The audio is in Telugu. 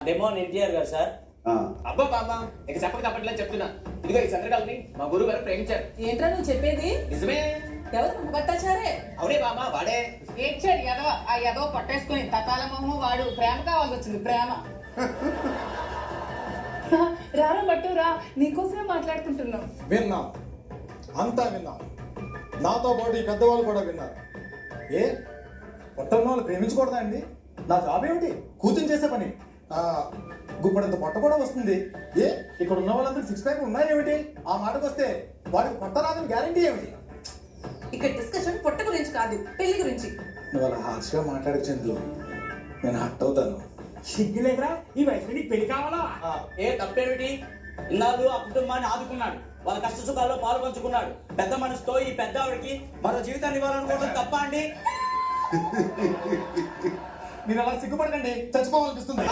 డెమోన్ ఎన్టీఆర్ గారు సార్. అబ్బా బాబా ఇక చెప్పక తప్పట్లేదు చెప్తున్నా. ఇదిగో ఈ చంద్రకళని మా గురువు గారు ప్రేమించారు. ఏంట్రా నువ్వు చెప్పేది? నిజమే. ఎవరు మన పట్టాచారే అవునే బాబా వాడే. ఏడ్చాడు ఎదవ ఆ ఎదవ పట్టేసుకొని తపాల మొహం వాడు. ప్రేమ కావాల్సి వచ్చింది ప్రేమ. రారా పట్టు రా. నీకోసమే మాట్లాడుకుంటున్నాం. విన్నాం. అంతా విన్నాం. నాతో పాటు ఈ పెద్దవాళ్ళు కూడా విన్నారు. ఏ? పొట్టన్న వాళ్ళు ప్రేమించకూడదా అండి? నా జాబ్ ఏమిటి? కూర్చొని చేసే పని. గుప్పడంత పొట్ట కూడా వస్తుంది. ఏ ఇక్కడ ఉన్న వాళ్ళందరూ సిక్స్ ప్యాక్ ఉన్నాయేమిటి? ఆ మాటకు వస్తే వాడికి పొట్ట రాదని గ్యారంటీ ఏమిటి? ఇక్కడ డిస్కషన్ పొట్ట గురించి కాదు పెళ్ళి గురించి. నువ్వు అలా హార్ష్గా మాట్లాడే చంద్రు నేను హట్ అవుతాను. సిగ్గులేదురా ఈ నీకు పెళ్ళి కావాలా? ఏ తప్పేమిటి? ఇన్నాళ్ళు ఆ కుటుంబాన్ని ఆదుకున్నాడు. వాళ్ళ కష్ట సుఖాల్లో పాలు పంచుకున్నాడు. పెద్ద మనసుతో ఈ పెద్ద ఆవిడకి మరో జీవితాన్ని ఇవ్వాలనుకోవడం తప్ప అండి? మీరు అలా సిగ్గుపడకండి. చచ్చిపోవాలనిపిస్తుంది.